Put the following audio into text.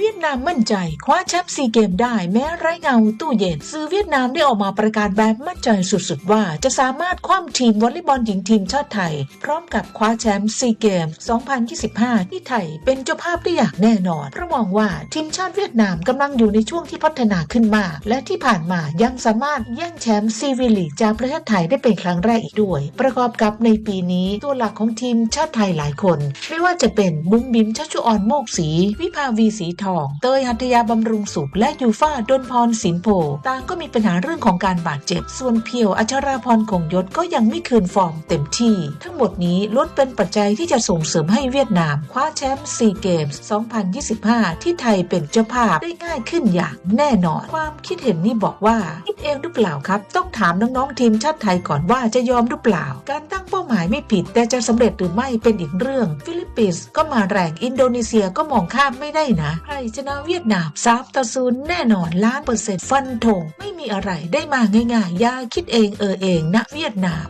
เวียดนามมั่นใจ คว้าแชมป์ซีเกมได้แม้ไร้เงาตู้เย็นสื่อเวียดนามได้ออกมาประกาศแบบมั่นใจสุดๆ ว่าจะสามารถคว่ำทีมวอลเลย์บอลหญิงทีมชาติไทย พร้อมกับคว้าแชมป์ซีเกม 2025 ที่ไทยเป็นเจ้าภาพได้อย่างแน่นอนเพราะมองว่าทีมชาติเวียดนามกำลังอยู่ในช่วงที่พัฒนาขึ้นมาก และที่ผ่านมายังสามารถแย่งแชมป์ซีวีลีกจากประเทศไทยได้เป็นครั้งแรกอีกด้วย ประกอบกับในปีนี้ตัวหลักของทีมชาติไทยหลายคน ไม่ว่าจะเป็นบุ้มบิมชัชชุออนโมกศรีวิภาวีสีทอง เตยหัตยาบำรุงสุข และยูฟ่าดนพรสินโพต่างก็มีปัญหาเรื่องของการบาดเจ็บ ส่วนเพียวอัชราพรคงยศก็ยังไม่คืนฟอร์มเต็มที่ ทั้งหมดนี้ล้วนเป็นปัจจัยที่จะส่งเสริมให้เวียดนาม คว้าแชมป์ซีเกมส์ 2025 ที่ไทยเป็นเจ้าภาพได้ง่ายขึ้นอย่างแน่นอน ความคิดเห็นนี้บอกว่าญี่เองหรือเปล่าครับ ต้องถามน้องๆทีมชาติไทยก่อนว่าจะยอมหรือเปล่า การตั้งเป้าหมายไม่ผิด แต่จะสำเร็จหรือไม่เป็นอีกเรื่อง ฟิลิปปินส์ก็มาแรงอินโดนีเซียก็มองข้ามไม่ได้นะใครชนะเวียดนามซับต่อ0แน่นอนล้านเปอร์เซ็นต์ฟันธงไม่มีอะไรได้มาง่ายๆอย่าคิดเองเออเองนะเวียดนาม